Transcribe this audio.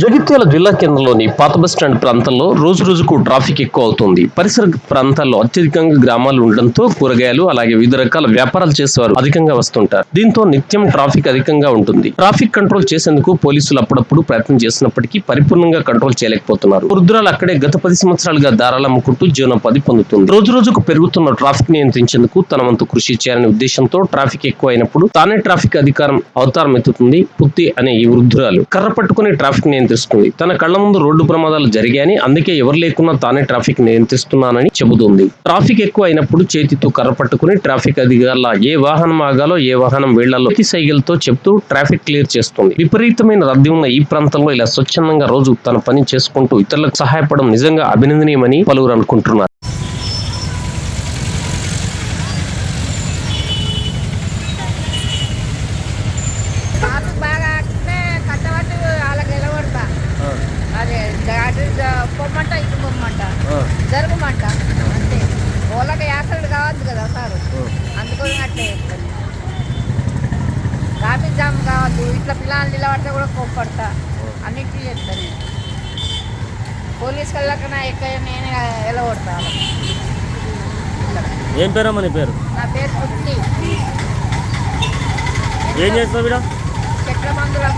జగిత్యాల జిల్లా కేంద్రంలోని పాత బస్టాండ్ ప్రాంతంలో రోజు రోజుకు ట్రాఫిక్ ఎక్కువ అవుతుంది. పరిసర ప్రాంతాల్లో అత్యధికంగా గ్రామాలు ఉండడంతో కూరగాయలు అలాగే వివిధ రకాల వ్యాపారాలు చేసేవారు అధికంగా వస్తుంటారు. దీంతో నిత్యం ట్రాఫిక్ అధికంగా ఉంటుంది. ట్రాఫిక్ కంట్రోల్ చేసేందుకు పోలీసులు అప్పుడప్పుడు ప్రయత్నం చేసినప్పటికీ పరిపూర్ణంగా కంట్రోల్ చేయలేకపోతున్నారు. వృద్ధురాలు అక్కడే గత పది సంవత్సరాలుగా దారాలు అమ్ముకుంటూ జీవనోపాధి పొందుతుంది. రోజు రోజుకు పెరుగుతున్న ట్రాఫిక్ నియంత్రించేందుకు తన వంతు కృషి చేయాలనే ఉద్దేశంతో ట్రాఫిక్ ఎక్కువ అయినప్పుడు తానే ట్రాఫిక్ అధికారం అవతారం ఎత్తుతుంది పుత్తి అనే ఈ వృద్ధురాలు. కర్ర పట్టుకుని ట్రాఫిక్ నియంత్రిస్తుంది. తన కళ్ళ ముందు రోడ్డు ప్రమాదాలు జరిగాయని అందుకే ఎవరు లేకున్నా తానే ట్రాఫిక్ నియంత్రిస్తున్నానని చెబుతుంది. ట్రాఫిక్ ఎక్కువ అయినప్పుడు చేతితో కర్ర పట్టుకుని ట్రాఫిక్ అధికారుల ఏ వాహనం ఆగాలో ఏ వాహనం వెళ్ళాలో సైకిల్ సైకిల్తో చెప్తూ ట్రాఫిక్ క్లియర్ చేస్తుంది. విపరీతమైన రద్దీ ఉన్న ఈ ప్రాంతంలో ఇలా స్వచ్ఛందంగా రోజు తన పని చేసుకుంటూ ఇతరులకు సహాయపడడం నిజంగా అభినందనీయమని పలువురు అనుకుంటున్నారు. చెప్తాను ట్రాఫిక్ జామ్ కావద్దు. ఇట్లా పిల్లలు నిలబడితే కూడా కోప్పడతా. అన్నిటికీ చెప్తాను పోలీస్ వెళ్ళకన్నా ఎక్కడ నేనే. ఇక్కడ. ఏం పేరమ్మా నీ పేరు? నా పేరు పుట్టి. ఏం చేస్తావు చెట్ల మందులు